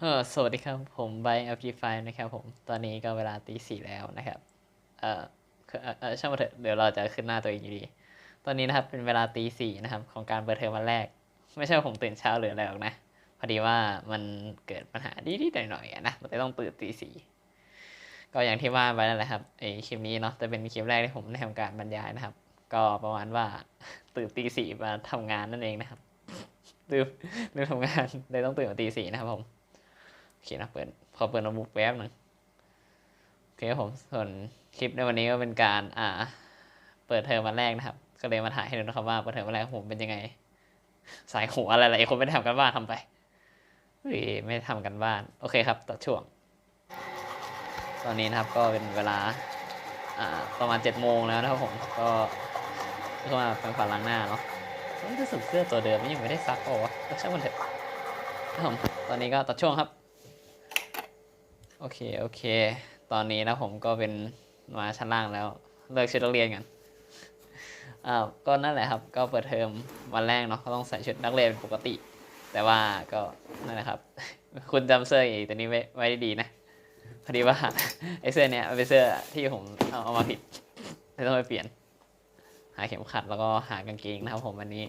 เออสวัสดีครับ ผมไบอัพจีไฟนะครับผม ตอนนี้ก็เวลาตีสี่แล้วนะครับเอ่อเออเออช่างมาเถอะเดี๋ยวเราจะขึ้นหน้าตัวเองอยู่ดี ตอนนี้นะครับเป็นเวลาตีสี่นะครับ ของการเปิดเทอมวันแรก ไม่ใช่ว่าผมตื่นเช้าหรืออะไรหรอกนะ พอดีว่ามันเกิดปัญหานิดๆหน่อยๆอะนะ มันเลยต้องตื่นตีสี่ก็อย่างที่ว่าไปนั่นแหละครับไอคลิปนี้เนาะจะเป็นคลิปแรกที่ผมได้ทำการบรรยายนะครับ ก็ประมาณว่าตื่นตีสี่มาทำงานนั่นเองนะครับลืมลืมทำงานเลยต้องตื่นมาตีสี่นะครับผม โอเคนะเปิดพอเปิดโน้ตบุ๊กแป๊บหนึงโอเคผมส่วนคลิปในวันนี้ก็เป็นการอ่า เปิดเทอมวันแรกนะครับ ก็เลยมาถ่ายให้ดูนะครับว่าเปิดเทอมวันแรกของผมเป็นยังไง สายหัวอะไรๆคนไม่ได้ทำกันบ้านทำไปเฮ้ยไม่ได้ทำกันบ้าน โอเคครับต่อช่วง ตอนนี้นะครับก็เป็นเวลาอ่าประมาณเจ็ดโมงแล้วนะครับผมก็เข้ามาแปรงฟันล้างหน้าเนาะเฮ้ยรู้สึกเสื้อตัวเดิมมันยังไม่ได้ซักเปล่าวะเออช่างมันเถอะครับผมตอนนี้ก็ตัดช่วงครับ โอเค โอเค ตอนนี้นะผมก็เป็นมาชั้นล่างแล้ว เลิกชุดนักเรียนกันอ่าก็นั่นแหละครับ ก็เปิดเทอมวันแรกเนาะก็ต้องใส่ชุดนักเรียนเป็นปกติ แต่ว่าก็นั่นแหละครับ คุณจำเสื้ออีกตัวนี้ไว้ไว้ดีนะ พอดีว่าไอ้เสื้อเนี้ยเป็นเสื้อที่ผมเอาเอามาผิดเลยต้องไปเปลี่ยน หาเข็มขัดแล้วก็หากางเกงนะครับผมวันนี้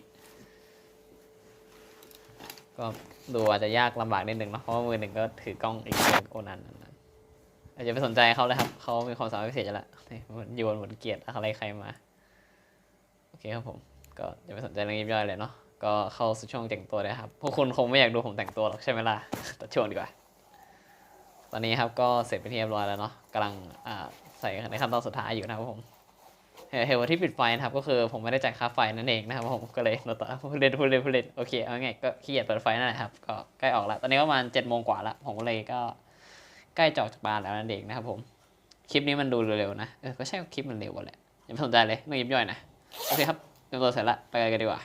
ก็ดูอาจจะยากลำบากนิดนึงเนาะเพราะว่ามือหนึ่งก็ถือกล้องอีกมืองโอนันอาจจะไปสนใจเขาเลยครับเขามีความสามารถพิเศษอยู่แล้วโยนหมือนเกียดอะไรใครมาโอเคครับผมก็อย่าไปสนใจเรื่องยิบย่อยเลยเนาะก็เข้าสู่ช่วงแต่งตัวเลยครับพวกคุณคงไม่อยากดูผมแต่งตัวหรอกใช่ไหมล่ะตัดช่วงดีกว่า ตอนนี้ครับก็เสร็จไปที่เรียบร้อยแล้วเนาะกำลังใส่ในขั้นตอนสุดท้ายอยู่นะครับผม เหตุเหตุผลที่ปิดไฟนะครับก็คือผมไม่ได้จ่ายค่าไฟนั่นเองนะครับผมก็เลยโนตพูดเล่นพูดเล่นพูดเล่นโอเคเอาไงก็ขี้เกียจเปิดไฟนั่นแหละครับก็ใกล้ออกแล้วตอนนี้ก็ประมาณเจ็ดโมงกว่าละผมก็เลยก็ใกล้จะออกจากบ้านแล้วนั่นเองนะครับผมคลิปนี้มันดูเร็วๆนะเออก็ใช่คลิปมันเร็วกว่าแหละอย่าไปสนใจเลยไม่ยิบย่อยนะโอเคครับเตรียมตัวเสร็จละไปกันดีกว่า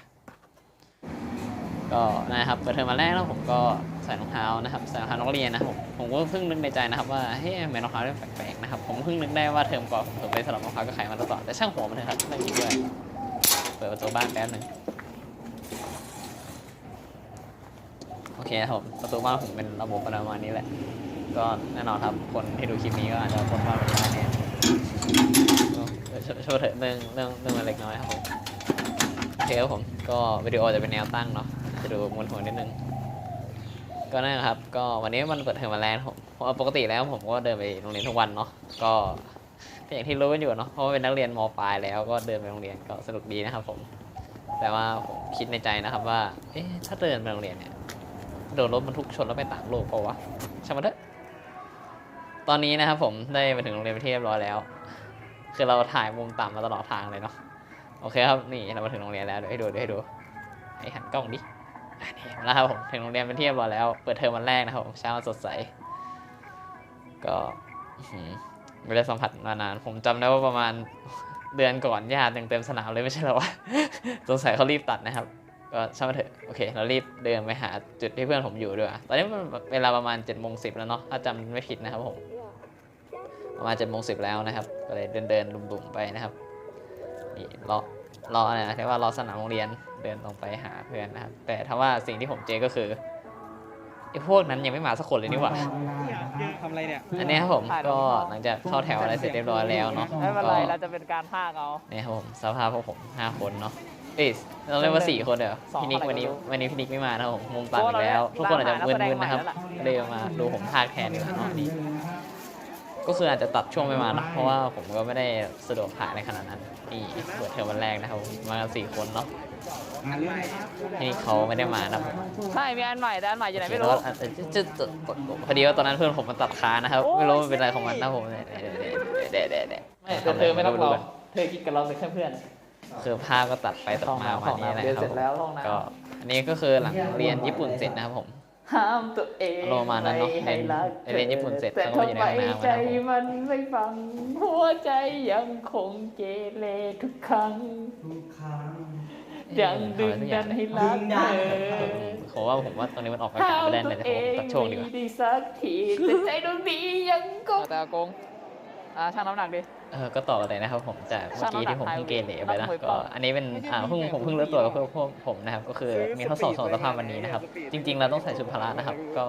ก็นะครับเปิดเทอมมาแรกแล้วผมก็ ใส่รองเท้านะครับใส่รองเท้านักเรียนนะครับผมผมก็เพิ่งนึกในใจนะครับว่าเฮ้ยทำไมรองเท้าเริ่มแปลกๆนะครับผมเพิ่งนึกได้ว่าเทอมก่อนผมไปสลับรองเท้ากับใครมาตลอดแต่ช่างหัวมันเถอะครับไม่มีด้วยเปิดประตูบ้านแป๊บหนึงโอเคครับผมประตูบ้านผมเป็นระบบประมาณนี้แหละ ก็แน่นอนครับคนที่ดูคลิปนี้ก็อาจจะคนว่าเป็นร้านเนี่ยโชว์เถอะเรื่องเรื่องเรื่องมันเล็กน้อยครับผมโอเคครับผมก็วิดีโอจะเป็นแนวตั้งเนาะจะดูมวนหัวนิดนึง ก็นั่นะครับ ก็วันนี้มันเปิดเทอมวันแรกผมปกติแล้วผมก็เดินไปโรงเรียนทุกวันเนาะก็ก็อย่างที่รู้กันอยู่เนาะเพราะว่าเป็นนักเรียนมปลายแล้วก็เดินไปโรงเรียนก็สนุกดีนะครับ ผม แต่ว่าผมคิดในใจนะครับว่า เอ๊ะถ้าเดินไปโรงเรียนเนี่ยโดนรถบรรทุกชนแล้วไปต่างโลกเปล่าวะช่างมันเถอะตอนนี้นะครับผมได้ไปถึงโรงเรียนไปนที่เรียบร้อยแล้ว คือเราถ่ายมุมต่ำมาตลอดทางเลยเนาะโอเคครับนี่เรามาถึงโรงเรียนแล้วเดี๋ยวให้ดูเดี๋ยวให้ดูให้หันกล้องดิ นี่แล้วครับผมถึงโรงเรียนเป็นที่เรียบร้อยแล้ว เปิดเทอมวันแรกนะครับผมเช้าสดใส ก็ไม่ได้สัมผัสมานาน ผมจำได้ว่าประมาณเดือนก่อนญาติยังเต็มสนามเลยไม่ใช่หรอวะสงสัยเขารีบตัดนะครับ ก็ช่างมันเถอะโอเค เรารีบเดินไปหาจุดที่เพื่อนผมอยู่ด้วยตอนนี้มันเวลาประมาณ7จ็ดโมงสิแล้วเนาะถ้าจำไม่ผิดนะครับผมประมาณ7จ็ดโมงสิแล้วนะครับ ก็เลยเดินเดินๆดุ่มๆไปนะครับนี่รอ รออะไรนะเรียกว่ารอสนามโรงเรียนเดินตรงไปหาเพื่อนนะครับแต่ถ้าว่าสิ่งที่ผมเจอก็คือไอ้พวกนั้นยังไม่มาสักคนเลยนี่หว่าทำอะไรเนี่ยอันนี้ครับผมก็หลังจากเข้าแถวอะไรเสร็จเรียบร้อยแล้วเนาะไม่เป็นไรก็เราจะเป็นการพากเอาเนี่ยครับผมสภาพพวกผมห้าคนเนาะเอ้ยเราเรียกว่าสี่คนเดี๋ยวสองพี่นิกอะไรวันนี้ก็ไม่รู้วันนี้พี่นิกไม่มานะครับผมมุมตัดอีกแล้วเพทุกราะคนว่าอาจจะเรามึได้นๆนะครับนักแสดงใหม่แล้วล่ะก็เลยมาดูผมพากแทนดีกว่าเนาะนี่ ก็คืออาจจะตัดช่วงไม่มาเนอะเพราะว่าผมก็ไม่ได้สะดวกถ่ายในขนาดนั้นนี่เปิดเทอมวันแรกนะครับผมมากันสี่คนเนาะที่นี่เขาไม่ได้มานะผมใช่มีอันใหม่แต่อันใหม่อยู่ไหนไม่แล้วรู้อาจจะจะจะพอดีว่าตอนนั้นเพื่อนผมมันตัดขานะครับโอ้ยไม่รู้มันเป็นอะไรของมันนะผมเนี่ยเดะเดะเดะไม่เธอไม่ต้องรอเธอคิดกับเราเป็นแค่เพื่อนคือภาพก็ตัดไปตัดมาวันนี้นะคเรียนรับเสร็จแล้วห้องน้ก็อันนี้ก็คือหลังเรียนญี่ปุ่นเสร็จนะครับผมำ ห้ามตัวเองโลมานั้นเนอะให้รักเรียนญี่ปุ่นเสร็จแต่แล้วก็อยู่ทำในไมห้องน้ำใจนะครับผมมันไม่ฟัง หัวใจยังคงเกเรทุกครั้งทุกครั้งยังดึงดันให้รักเธอผมว่าผมว่าตอนนี้มันออกอากาศไม่ได้เลยแต่ผมตัดช่วงดีกว่าไม่ได้สักทีแต่ใจดวงนี้ยังคงแต่อากงอ่าช่างน้ำหนักดิ เออก็ต่อกันเลยนะครับผมจากเมื่อกี้ที่ผมเพิ่งเกเรไปนะช่างน้ำหนักก็อันนี้เป็นอ่าเพิ่งผมเพิ่งรู้ตัวกับพวกพวกผมนะครับก็คือมีทดสอบสมรรถภาพวันนี้นะครับ จริง ๆ เราต้องใส่ชุดพละนะครับ ก็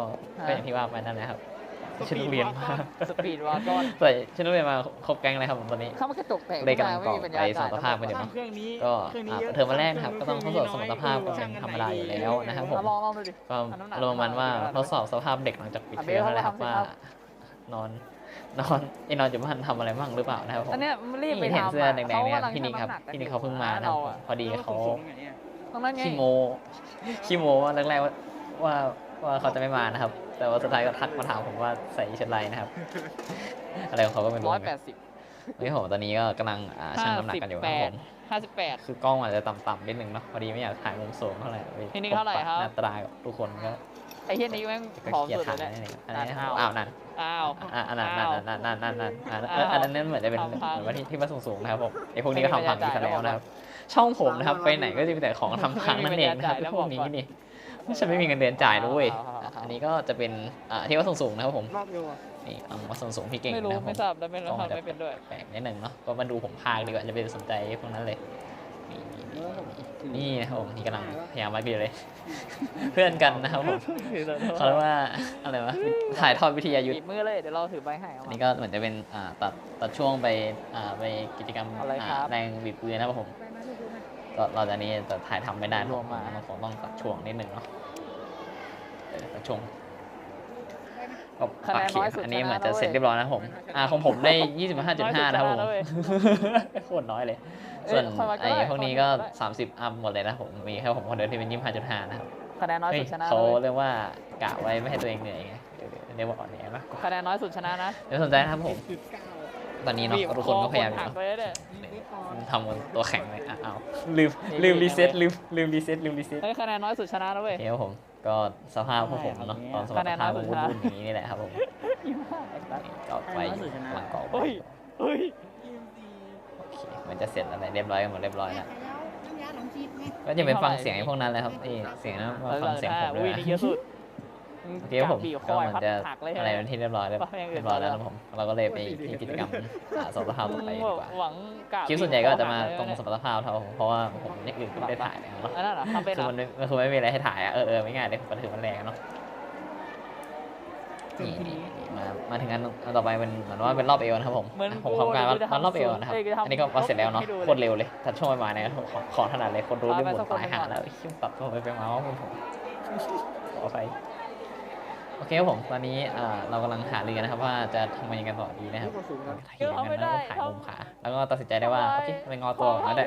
ก็อย่างที่ว่าไปนั่นแหละครับชุดนักเรียนมาสปีดวากอนใส่ชุดนักเรียนมาครบแก๊งเลยครับผมตอนนี้เข้ามากระจกแตกเลยกำลังไม่มีปัญญาไปจ่ายสมรรถภาพกันอยู่แล้เนาะเครื่องนี้ก็เครื่องนี้อ่าเยอะเทอมวันแรกนะครับก็ต้องทดสอบสมรรถภาพกันเป็นธรรมดาอยู่แล้วนะครับผมลองลองดูดิก็เอาน้ำหนักอารมณ์ประมาณว่าเอาน้ำหนักทดสอบสภาพเด็กหลังจากปิดอะเทอมนั่นแหละครับเบลว่าเขาทำสิครับนอน นอนไอ้นอนอยู่บ้านทำอะไรบ้างหรือเปล่านะครับผมอันเนี้ยมันรีบไปนี่เห็นทำเสื้อแดงๆเนี่ยกำลัพี่นิกครับชั่งำหกัพี่นิกเขาเพิ่งมานะครับเราอะพอดีเขาตรงนั้นไงขี้โมขี้โมว่าแรกๆว่าว่าว่าเขาจะไม่มานะครับ แต่ว่าสุดท้ายก็ทักมาถามผมว่าใส่ชุดอะไรนะครับ อะไรของเขาก็ไม่รู้ร้อยเหมือนแปกันดสิบนี่ผมตอนนี้ก็กำลังอ่าชั่งน้ำหนักกันอยู่ครับผมห้าสิบแปดคือกล้องอาจจะต่ำๆนิดนึงเนาะพอดีไม่อยากถ่ายมุมสูงเท่าไหร่ไปพี่นิกเท่าไหร่ครับหน้าตากับทุกคนก็ ไอ้เฮียนี้แม่งก็ผอมเกลียดสุดเลถ่ายยนั่เนี่ยนเองอันนี้อ้าวอ้าวนั่นอ้าวอ่าอันนั้นนั่นนั่นนั่นนั่นนั่นอันนั้นอ้าวอันนั้นเหมือนจะเป็นทำพังเหมือนว่าที่ที่มาสูงๆนะครับผมไอ้พวกนี้ก็ไม่มีทำพังบรรอียากกาศแล้วแล้วนะครับ ช่องผมนะครับไปไหนก็จะมีแต่ของทำพังนั่นเองนะครับไม่มีบรรยากาศแล้วพวกนี้บอกก่อนนี่ฉันไม่มีเงินเดือนจ่ายด้วยอ่าอ่าอ่าอันนี้ก็จะเป็นอ่าที่ว่าสูงๆนะครับผมนอกเดียวอะนี่เอามาสูงๆพี่เก่งไม่รู้นะครับผไม่มทราบแล้วไม่รู้กล้องจะไม่เป็นด้วยแปลกนิดหนึ่งเนาะก็มาดูผมพากดีกว่าจะไปสนใจพวกนั้นเลย นี่นี่นี่นะครับผมนี่กำลังพยายามมาเบียเลย เพื่อนกันนะครับผมเขาเรียกว่าอะไรวะถ่ายทอดวิทยายุทธบีบมือเลยเดี๋ยวเราถือใบให้เอาอันมานี้ก็เหมือนจะเป็นอ่าตัดตัดช่วงไปอ่าไปกิจกรรมอะไรครับอ่าแรงบีบปืนนะครับผมก็เราจะนี้จะถ่ายทำไม่ได้รวมมาเราคงต้องตัดช่วงนิดหนึ่งเนาะเออตัดช่วง ก็คะแนนปักเขีน้ยอยนสุดอันนี้ชนะเหมือนจะแล้วเว้ยเสร็จเรียบร้อยนะครับผมอ่าของผมได้25.5นะครับผมน้อยสุดชนะแล้วเว้ยโคตรน้อยเลยเอ้ยส่วนค่อยวัดก็ไอ้ได้พวกนี้ค่ก็อยวัดก็ได้30อัพหมดเลยนะผมมีแค่ผมคนเดียวที่เป็น25.5นะครับคะแนนน้อยเฮ้ยสุดชนะเขาเลยเรียกว่ากะไว้ไม่ให้ตัวเองเหนื่อยไงเออเรียกว่าอ่อนแอมากกว่าคะแนนน้อยสุดชนะนะเดี๋ยวสนใจนะครับผมจุดเก้าตอนนี้เนาะบีบทุกคนก็พยายามอหัยู่กเนาะเลยเนี่ยทำกันตัวแข็งเลยอะเอาลืมนี่ลืมนี่รีเซ็ตนะเว้ยลืมลืมรีเซ็ตลืมรีเซ็ตเฮ้ยคะแนนน้อยสุดชนะนะโอเว้ยเคครับผม ก็สภาพพวกผมเนาะตอนสมรคะแนรนถน้ภาอพยสุดวุ่นท้ายๆอย่างนี้นี่แหละครับผมยี่ห้าไอ้สัสก็ไปอยู่กำลังก่อไปเฮ้ยเฮ้ยโอเคมันจะเสร็จอะไรเรียบร้อยกันหมดเรียบร้อยแล้วน้ำยาหลังชีสไหมก็จะไปฟังเสียงไอ้พวกนั้นเลยครับนี่เสียงนั้นมาฟังเสียงผมด้อุ้วยยนี่เยอะสุด โอเคครับผมบีบคก็อยมันพัดจะหักเลยอะไรเป็นที่เรียบร้อยแล้วว่าอย่างอื่นเรียบร้อยแล้วต่อนะแล้วผมเราก็เลยไปที่กิจกรรมอ่าสมรรถภาพต่อไปดีกว่าหวังกะคลิปส่วนใหญ่ก็จะมาบีบคอตรงหักสเลยมรรถภาพเท่าผมเพราะว่าผมอย่างอื่นก็ไม่ได้ถ่ายแล้วเนาะอันนั้นเหรอทำเป็นเหคืรออมันไม่มันคือไม่มีอะไรให้ถ่ายอะเออเออไม่ง่ายเลยมันถือมันแรงอะเนาะนี่นี่นี่มามาถึงอันอันต่อไปเป็นเหมือนว่าเป็นรอบเอวนะครับผมเหมือนผมทำการวัดกูจะวัดรอบเอวทำนะครับเอ้ยกูจะทำอันนี้ก็วัดเสร็จแล้วเนาะให้ดูเลยโคตรเร็วเลยตัดช่วงไปมาเนี่ยขอขอถนัดเลยคนรู้เอาเรื่องไปหมสัดกคนตายหนึ่งหาก่อนแล้วคิ้วตัดตัวไปเป็นมาว่าผมขอไป โอเคครับผมตอนนี้อ่าเรากำลังหาเรือนะครับว่าจะทำยังไงกันต่อดีนะครับสูงครับถ่ายกันแล้วก็ถ่ายมุมขาแล้วก็ตัดสินใจได้ว่าโอเคไปงอตัวก่อนแล้วได้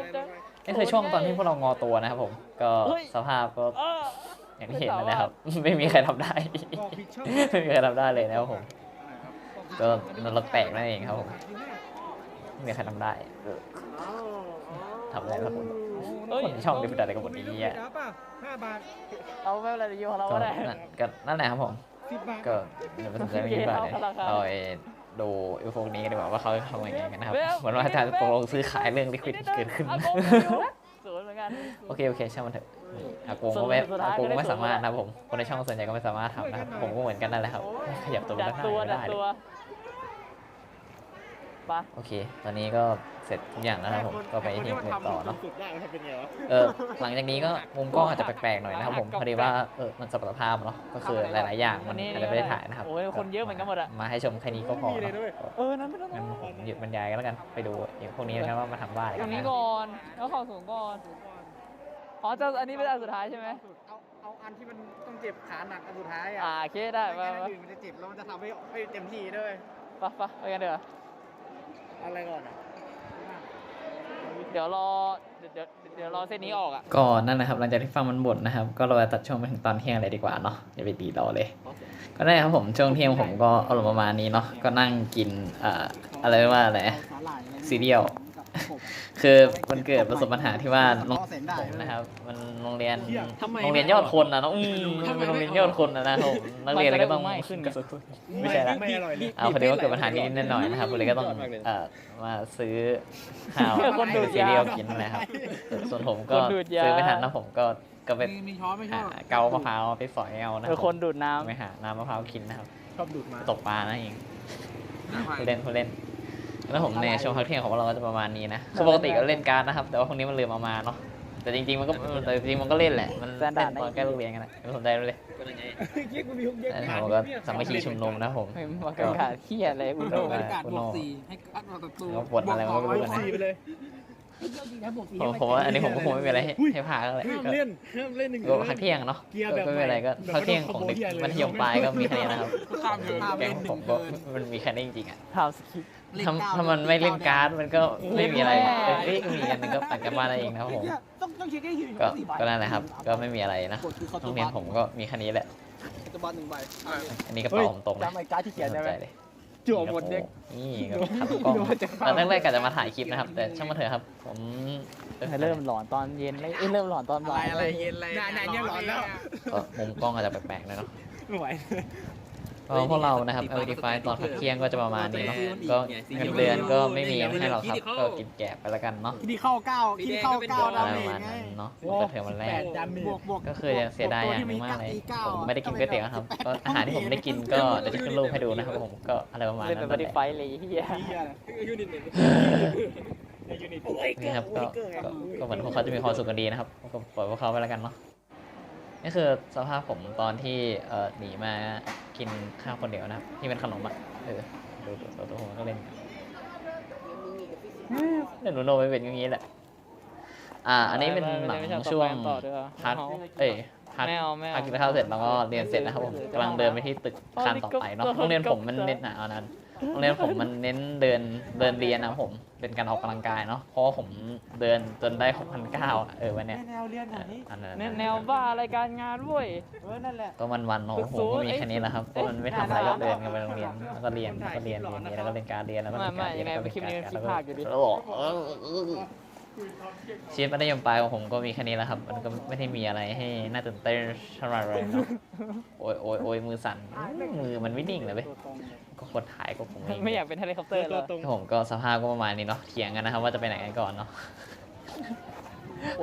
นี่คือช่วงตอนที่พวกเรางอตัวนะครับผมก็เฮ้ยสภาพก็เอออย่างที่เห็นนั่นแหละครับ ไม่มีใครทำได้บอกผิดช่องไม่มีใครทำได้เลยนะครับผมก็นรกแตกนั่นเองครับผมไม่มีใครทำได้เออทำอะไรครับผมเฮ้ยคนในช่องนี้เป็นอะไรกันหมดนี้อะรับป่ะห้าบาทเอาไม่เป็นไรอยู่ของเราก็ก็ได้นั่นก็นั่นแหละครับผม สิบบาทก็อย่าไปสนใจไม่กี่บาทเลยเอาราคาเราไปดูไอ้พวกนี้กันดีกว่าว่าเขาทำยังไงกันนะครับเร็วเหมือนว่าอาจารย์ตกลงซื้อขายเรื่องลิควิดเกิดขึ้นอากงอยู่ศูนย์เหมือนกัน โอเค โอเคช่างมันเถอะอากงก็ไม่สุดท้ายอากงก็ได้ไม่สามารถสูงแล้วนะครับผม คนในช่องส่วนใหญ่ก็ไม่สามารถทำนะครับผมก็เหมือนกันนั่นแหละครับ ขยับตัวไปดัด้ากนหน้าตัวไม่ดักได้เลตัวยไปะโอเค ตอนนี้ก็เสร็จทุกอย่างแล้วนะครับผม ก็ไปที่เมนต่อเนาะสุดได้ครับเป็นไงวะเออหลังจากนี้ก็มุมกล้องอาจจะแปลกๆหน่อยนะครับผมพอดีว่าเออมันสมรรถภาพเนาะก็คือหลายๆอย่างมันอาจจะไม่ได้ถ่ายนะครับโอ้ยคนเยอะเหมือนกันหมดอะมาให้ชมแค่นี้ก็พอมีเลยเนาะด้วยเออนั้นไม่ต้องงั้นผมหยุดบรรยายกันแล้วกันไปดูอย่างพวกนี้กันว่ามาทำบ้าอะไรตกัรนงนี้นะก่อนแล้วเข้าสูงก่อนอ๋อเจ้าอันนี้เป็นอันสุดท้ายใช่ไหมเอาเอาอันที่มันต้องเจ็บขาหนักอันสุดท้ายอะอ่าโอเคได้ไม่ไปงั้นไปอันอื่นมันจะเจ็บแล้วมันจะทำให้ให้เต็มที่ด้วยไปไปไปกันเดี๋ยวาเอา อะไรก่อนอะเดี๋ยวรอเดี๋ยวเดี๋ยวเดี๋ยวรอเส้นนี้ออกอะก็นั่นนะครับหลังจากที่ฟังมันบ่นนะครับ ก็เราจะตัดช่วงไปถึงตอนเที่ยงเลยดีกว่าเนาะอย่าไปตีรอเลย ก็ได้ครับผมช่วงเที่ยงผมก็อารมณ์ประมาณนี้เนาะก็นั่งกินเอ่ออะไรเรียกว่าอะไรสาหร่ายอะไรซีเรียล คือมันเกิดประสบปัญหาที่ว่าโรงผมนะครับ มันโรงเรียนโรงเรียนยอดคนนะเนาะอืมมันเป็นโรงเรียนยอดคนนะนะครับผมนักเรียนอะไรก็ต้องมันจะได้ไม่ขึ้นกระสุนไม่ใช่ละไม่อร่อยเลยเอาพอดีว่าเกิดปัญหานิดๆหน่อยๆนะครับก็เลยก็ต้องเอ่อมาซื้อข้าวคนดูดซียาเรียลกินนะครับ ส่วนผมก็คนดูดยาซื้อไม่ทันนะผมก็ก็ไปมีมีช้อนไม่ชหาอบเกามะพร้าวไปฝอยเอานะคเอรัอบคนดูดน้ไปหาน้ำมะพร้าวกินนะครับชอบดูดมาตกปลานะเองผู้เล่นผู้เล่น แล้วผมในช่วงพักเที่ยงของเราก็จะประมาณนี้นะคือปกติก็เล่นการ์ดนะครับ แต่ว่าพวกนี้มันลืมเอามาเนาะ แต่จริงๆมันก็แต่จริงๆมันก็เล่นแหละ มันเล่นตอนใกล้โรงเรียนกันนะไม่สนใจเลยเก๊กมันมีฮุกเก๊กแต่ผมก็สามัคคีชุมนุมนะผมไม่มากันขาดเที่ยอะไรอุโนโอ้บรรยากาศบวกสี่ให้กัดมากับตัวแล้วบทอะไรมันก็ไม่รู้นะสี่ไปเลยผมผมว่าอันนี้ผมก็คงไม่มีอะไรให้ให้พากแล้วแหละห้ามก็เล่นห้ามเล่นหนึ่งก็พักเที่ยงเนาะเกียร์แบบก็ไม่เป็นไรก็แบบพักเที่ยงของเด็กไม่ต้องมัธยมปลายก็มีแค่นี้นะครับข้ามเทิร์นแกงผมก็มันมีแค่นี้จริงๆอะทำสคริปต์ ถ้าถ้ามันไม่เล่นการ์ดมันก็ไม่มีอะไรเออเอ้ยก็มีอันหนึงก็ปั่นกันบ้านได้เองนะครับผม ต้องต้องเช็คให้ถึงก็ก็นั่นแหละครับ ก็ไม่มีอะไรนะกดคือเขาโรงเรียนผมก็มีแค่นี้แหละจะบัตหนึ่งใบอันนี้กระเป๋าผมตรงนะจำไอ้การ์ดที่เขียนได้ไหมสใจเลยจั่วหมดเด็กนี่ก็ขัดกล้องตอนแรกๆกะจะมาถ่ายคลิปนะครับ แต่ช่างมันเถอะครับ ผมเริ่มหลอนตอนเย็นเลยเอ้ยเริ่มหลอนตอนอะไรบ่ายอะไรเย็นอะไรนานๆเนี่ยหลอนแล้วก็มุมกล้องอาจจะแปลกๆหน่อยเนาะไม่ไหว ก็พวกเรานะครับ LD5 ตอนพักเที่ยงก็จะประมาณนี้เนาะก็เงินเดือนก็ไม่มีให้เราครับก็กินแกะไปแล้วกันเนาะที่เข้าเก้าที่เข้าเก้าอะดาไรเมประจมาณไงนั้นเนาะมันก็เทอมวันแรแปกดดาเมจบวกบวกก็คือยังเสียดายอย่างหนึงมากเลยผมไม่ได้กินก๋วยเตี๋ยวครับก็อาหารที่ผมได้กินก็เดี๋ยวจะขึ้นรูปให้ดูนะครับผมก็อะไรประมาณเล่นนั้เป็นนบันั่นติแหละไฟเลยเฮียยูนิตหนึ่งในยูนิตนี่ครับก็ก็ก็เหมือนพวกเขาจะมีความสุขกันดีนะครับก็ปล่อยพวกเขาไปแล้วกันเนาะ นี่คือสภาพผมตอนที่เอ่อหนีมากินข้าวคนเดียวนะครับ ที่เป็นขนมอะเออดูดูตัวตัวผมก็เล่นเล่นหนูโนไม่เป็นอย่างนี้แหละ อ่า อันนี้เป็นหลังช่วงพักเอ้ยพักไม่เอาไม่เอาพักกินข้าวเสร็จแล้วก็เรียนเสร็จนะครับผมกำลังเดินไปที่ตึกคานต่อไปเนาะโรงเรียนผมมันเน้นหนาเอานั้น โรงเรียนผมมันเน้นเดินเดินเรียนนะครับผมเป็นการออกกำลังกายเนาะเพราะว่าผมเดินจนได้6,900อะเออวันเนี้ยแนวเรียนเออัอนนี้อันนั้นแนวแนวบ้ารายการงานเว้ย เออนั่นแหละ ก็วันวันๆเนาะผมก็มีแค่นี้แหละครับเพราะมันไม่ทำอะไรก็เดินกันไปโรงเรียนแล้วก็เรียนแล้วก็เรียนเรียนเรียนแล้วก็เรียนการเรียนแล้วก็เรียนการเรียนแล้วก็เรียนการแล้วก็แล้วก็ ชีวิตมัธยมปลายของผมก็มีแค่นี้แหละครับ มันก็ไม่ได้มีอะไรให้น่าตื่นเต้นเท่าไหร่เลยเนาะโอ้ยโอ้ยโอ้ยมือสั่นมือมันไม่นิ่งเลยเว้ยก็คนถ่ายก็ผมเองไม่อยากเป็นเฮลิคอปเตอร์เหรตัวอตรงผมก็สภาพก็ประมาณนี้เนาะเถียงกันนะครับว่าจะไปไหนกันก่อนเนาะ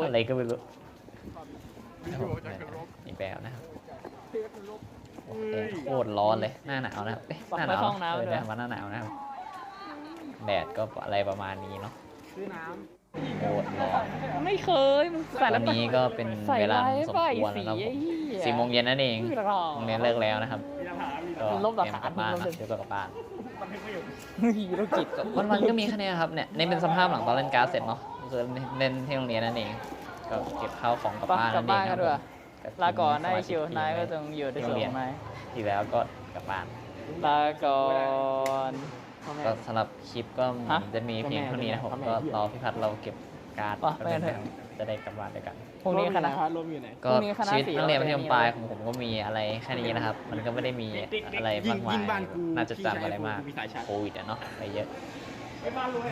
อะไรก็ไม่รู้นี่แปลนะครับโอ้โหโคตรร้อนเลยหน้าหนาวนะครับเอ๊ะหน้าหนาวเออเนี่ยมาหน้าหนาวนะครับแดดก็อะไรประมาณนี้เนาะซื้อน้ โคตรร้อนไม่เคยมึงใส่วันนี้ก็เป็นใส่เวลาลายสมป้ายควรสีแล้วนะครับไอ้เหี้ยสี่โมงเย็นนั่นเองคือหรอ โรงเรียนเลิกแล้วนะครับมีปัญหามีก็ลบหลักเตรียมฐานกลับบ้านลบนะเลยเดี๋ยวกลับบ้านมันไม่อยู่ฮีโรจิตวันวันๆก็มีแค่นี้ครับเนี่ยนี่เป็นสภาพหลังตอนเล่นการ์ดเสร็จเนาะคือเล่นที่โรงเรียนนั่นเองก็เก็บข้าวของกลับปะบ้านกลันั่บนเอบ้างนคกัรันบด้วยผมลาก่อนได้สมาชิว นายก็ต้องอยู่ในส่วนของนายที่แล้วก็กลับบ้าน ลาก่อน ก็สำหรับคลิปก็ฮะจะมีเพียงเท่านี้นะครับผมก็รอพี่พัดเราเก็บการ์ดปะไม่เป็นไรจะได้กลับบ้านด้วยกัน พรุ่งนี้คณะลมอยู่ไหนก็พรุ่งนี้คณะชีวิตสี่นักเรียนมัธยมเราจะมีปลายอะไรของผมก็มีอะไรแค่นี้นะครับ มันก็ไม่ได้มีอะไรยิมางกมายยิงบ้านกูน่าจะจำอะไรมากมีสายชาร์จโควิดอะเนาะอะไรเยอะไปบ้านรู้ไหม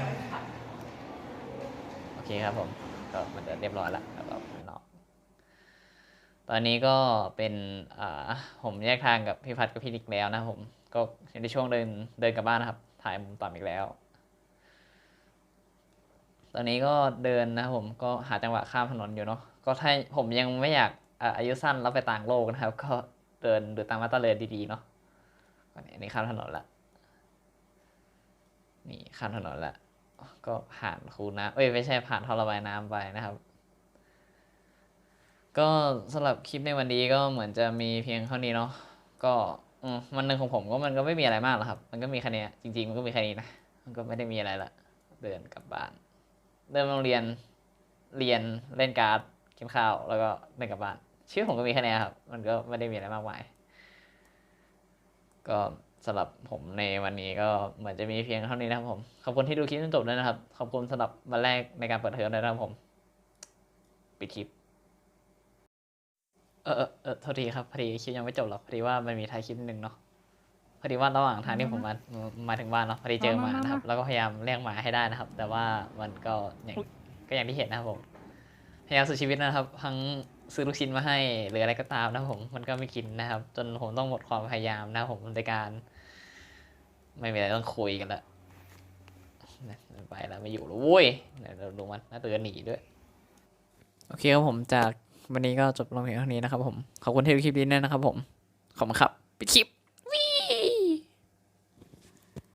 โอเคครับผมก็มันจะเรียบร้อยแล้วแล้วก็ข้างนอกตอนนี้ก็เป็นอ่าผมแยกทางกับพี่พัดกับพี่นิกแล้วนะครับผมก็ในช่วงเดินเดินกลับบ้านนะครับ ถ่ายมุมต่ำอีกแล้ว ตอนนี้ก็เดินนะผมก็หาจังหวะข้ามถนนอยู่เนาะก็ถ้าผมยังไม่อยากอายุสั้นแล้วไปต่างโลกนะครับ ก็เดินดูตามมาตราเรือนดีๆเนาะนนี้อันนี้ข้ามถนนละนี่ข้ามถนนละก็ผ่านคูน้ำเอ้ยไม่ใช่ผ่านท่อระบายน้ำไปนะครับ ก็สำหรับคลิปในวันนี้ก็เหมือนจะมีเพียงเท่านี้เนาะก็ อืมวันหนึ่งของผมก็มันก็ไม่มีอะไรมากหรอกครับ มันก็มีแค่นี้จริง ๆ มันก็มีแค่นี้นะมันก็ไม่ได้มีอะไรละเดินกลับบ้านเริ่มโรงเรียนเรียนเล่นการ์ดกินข้าว แล้วก็เดินกลับบ้านชีวิตผมก็มีแค่นี้ครับ มันก็ไม่ได้มีอะไรมากมายก็สำหรับผมในวันนี้ก็เหมือนจะมีเพียงเท่านี้นะครับผม ขอบคุณที่ดูคลิปจนจบด้วยนะครับ ขอบคุณสำหรับวันแรกในการเปิดเทอมด้วยนะครับผม ปิดคลิป เออเออเออโทษทีครับพอดีคลิปยังไม่จบหรอกพอดีว่ามันมีท้ายคลิปนิดนึงเนาะพอดีว่าระหว่างทางที่ผมมามาถึงบ้านเนาะพอดีเจอหมานะครับ แล้วก็พยายามเรียกหมาให้ได้นะครับ แต่ว่ามันก็อย่างก็อย่างที่เห็นนะครับผมพยายามสุดชีวิตนะครับ ทั้งซื้อลูกชิ้นมาให้หรืออะไรก็ตามนะครับผมมันก็ไม่กินนะครับ จนผมต้องหมดความพยายามนะครับผมในการ ไม่มีอะไรต้องคุยกันละนะไปแล้วไม่อยู่แล้วเว้ยเดี๋ยวเราดูมันน่าตื่นหนีด้วย โอเคครับผมจาก วันนี้ก็จบลงเพียงเท่านี้นะครับผม ขอบคุณที่ดูคลิปนี้นะครับผม ขอบคุณครับ ปิดคลิป